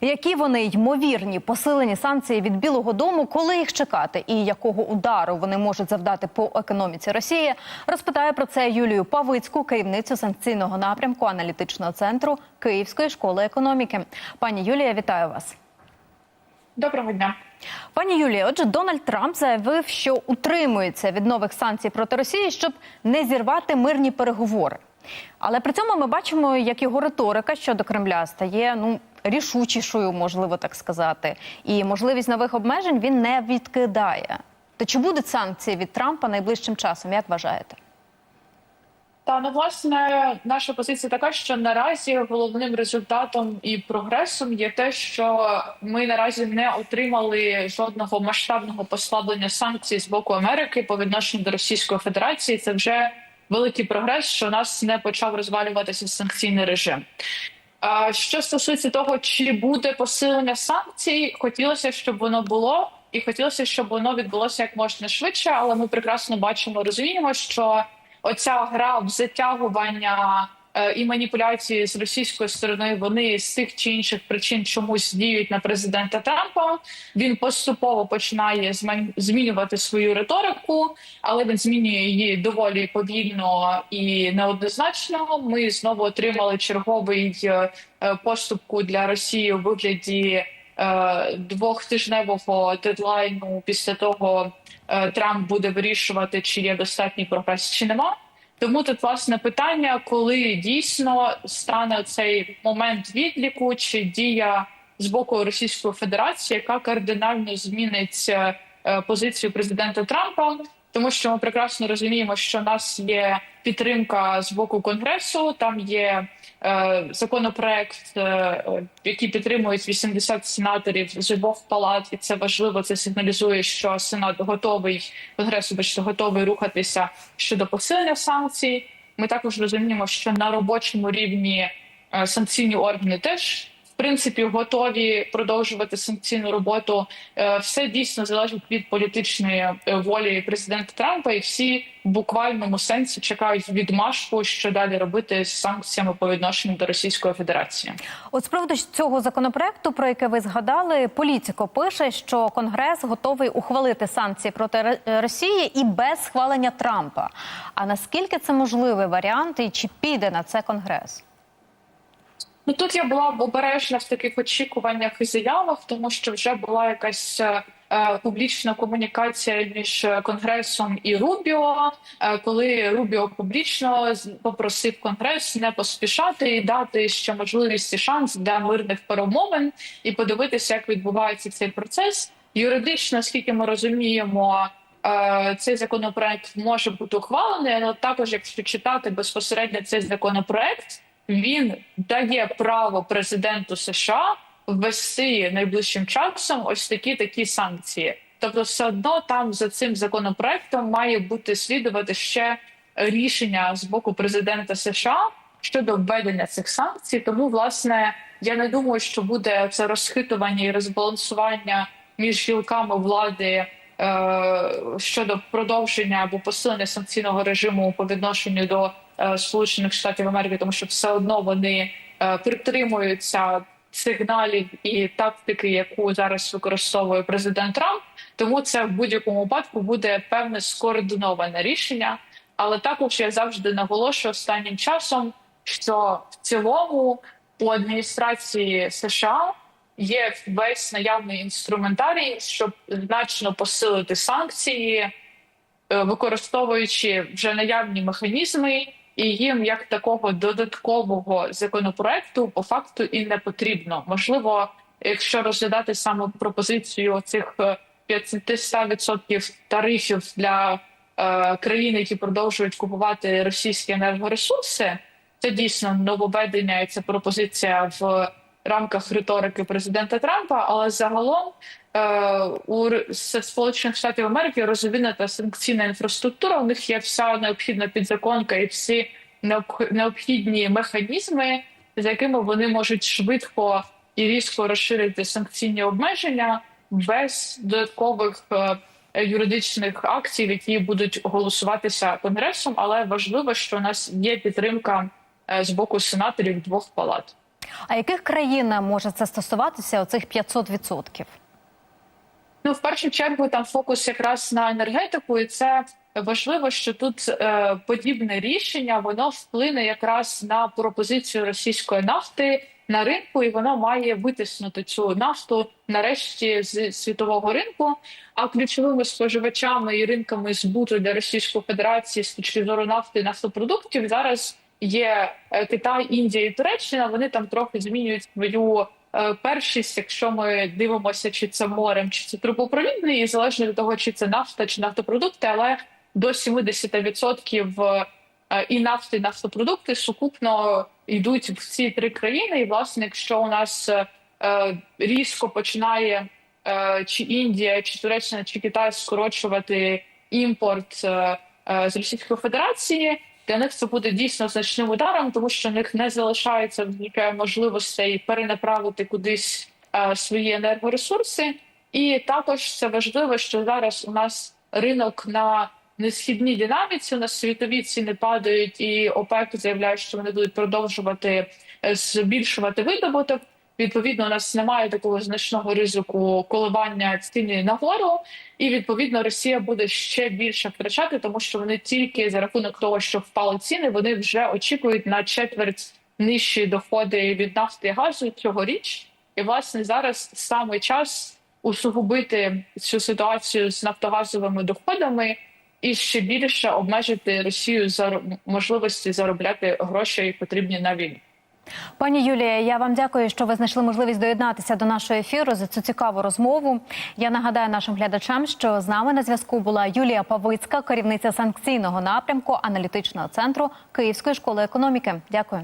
Які вони ймовірні посилені санкції від Білого Дому, коли їх чекати, і якого удару вони можуть завдати по економіці Росії, розпитає про це Юлію Павицьку, керівницю санкційного напрямку аналітичного центру Київської школи економіки. Пані Юлія, вітаю вас. Доброго дня. Пані Юлія, отже, Дональд Трамп заявив, що утримується від нових санкцій проти Росії, щоб не зірвати мирні переговори. Але при цьому ми бачимо, як його риторика щодо Кремля стає ну рішучішою, можливо так сказати, і можливість нових обмежень він не відкидає. То чи будуть санкції від Трампа найближчим часом? Як вважаєте? Та ну власне наша позиція така, що наразі головним результатом і прогресом є те, що ми наразі не отримали жодного масштабного послаблення санкцій з боку Америки по відношенню до Російської Федерації. Це вже великий прогрес, що у нас не почав розвалюватися санкційний режим. Що стосується того, чи буде посилення санкцій, хотілося, щоб воно було, і хотілося, щоб воно відбулося як можна швидше, але ми прекрасно бачимо, розуміємо, що оця гра в затягування і маніпуляції з російської сторони вони з тих чи інших причин чомусь діють на президента Трампа. Він поступово починає змін- змінювати свою риторику, але він змінює її доволі повільно і неоднозначно. Ми знову отримали черговий е, е, поступку для Росії у вигляді е, двохтижневого дедлайну після того. е, Трамп буде вирішувати, чи є достатній прогрес, чи нема. Тому тут власне питання, коли дійсно стане цей момент відліку, чи дія з боку Російської Федерації, яка кардинально змінить е, позицію президента Трампа, тому що ми прекрасно розуміємо, що в нас є підтримка з боку конгресу. Там є е, законопроект, е, який підтримують 80 сенаторів з обох палат, і це важливо. Це сигналізує, що сенат готовий конгресу, бачите, готовий рухатися щодо посилення санкцій. Ми також розуміємо, що на робочому рівні е, санкційні органи теж. Принципі, готові продовжувати санкційну роботу. Е, Все дійсно залежить від політичної е, волі президента Трампа, і всі в буквальному сенсі чекають відмашку, що далі робити з санкціями по відношенню до Російської Федерації. От з приводу цього законопроекту, про який ви згадали, Політіко пише, що Конгрес готовий ухвалити санкції проти Росії і без схвалення Трампа. А наскільки це можливий варіант, і чи піде на це Конгрес? Ну тут я була обережна в таких очікуваннях і заявах, тому що вже була якась е, е, публічна комунікація між е, конгресом і Рубіо, коли Рубіо публічно попросив конгрес не поспішати і дати ще можливість і шанс для мирних перемовин і подивитися, як відбувається цей процес. Юридично, скільки ми розуміємо. Цей законопроект може бути ухвалений, але також, якщо читати безпосередньо цей законопроект, він дає право президенту США ввести найближчим часом ось такі такі санкції. Тобто, все одно там за цим законопроектом має бути слідувати ще рішення з боку президента США щодо введення цих санкцій. Тому, власне, я не думаю, що буде це розхитування і розбалансування між гілками влади. е, Щодо продовження або посилення санкційного режиму по відношенню до Сполучених Штатів Америки, тому що все одно вони е, притримуються сигналів і тактики, яку зараз використовує президент Трамп. Тому це в будь-якому випадку буде певне скоординоване рішення. Але також я завжди наголошую останнім часом, що в цілому у адміністрації США є весь наявний інструментарій, щоб значно посилити санкції, е, використовуючи вже наявні механізми, і їм як такого додаткового законопроекту по факту і не потрібно. Можливо, якщо розглядати саме пропозицію цих е, 500% тарифів для е, країн, які продовжують купувати російські енергоресурси, це дійсно нововведення, і це пропозиція в рамках риторики президента Трампа. Але загалом е, у Сполучених Штатів Америки розвинена санкційна інфраструктура. У них є вся необхідна підзаконка і всі необх- необхідні механізми, за якими вони можуть швидко і різко розширити санкційні обмеження без додаткових е, юридичних акцій, які будуть голосуватися конгресом. Але важливо, що у нас є підтримка е, з боку сенаторів двох палат. А яких країн може це стосуватися? Оцих 500%? Ну, в першу чергу, там фокус якраз на енергетику, і це важливо, що тут е, подібне рішення воно вплине якраз на пропозицію російської нафти на ринку, і воно має витиснути цю нафту нарешті з світового ринку. А ключовими споживачами і ринками збуту для Російської Федерації з точки зору нафти і нафтопродуктів зараз є е, Китай, Індія і Туреччина. Вони там трохи змінюють свою е, першість, якщо ми дивимося, чи це морем, чи це трубопровідний, і залежно від того, чи це нафта чи нафтопродукти, але до 70% е, і нафти, і нафтопродукти сукупно йдуть в ці три країни. І власне, якщо у нас різко починає чи Індія, чи Туреччина, чи Китай скорочувати імпорт з Російської Федерації. Для них це буде дійсно значним ударом, тому що в них не залишається можливостей перенаправити кудись е, свої енергоресурси. І також це важливо, що зараз у нас ринок на несхідній динаміці, у нас світові ціни падають, і ОПЕК заявляє, що вони будуть продовжувати е, збільшувати видобуток. Відповідно, у нас немає такого значного ризику коливання ціни нагору, і відповідно Росія буде ще більше втрачати, тому що вони тільки за рахунок того, що впали ціни, вони вже очікують на четверть нижчі доходи від нафти і газу цьогоріч. І власне зараз саме час усугубити цю ситуацію з нафтогазовими доходами і ще більше обмежити Росію за можливості заробляти гроші, потрібні на війну. Пані Юлія, я вам дякую, що ви знайшли можливість доєднатися до нашого ефіру за цю цікаву розмову. Я нагадаю нашим глядачам, що з нами на зв'язку була Юлія Павицька, керівниця санкційного напрямку аналітичного центру Київської школи економіки. Дякую.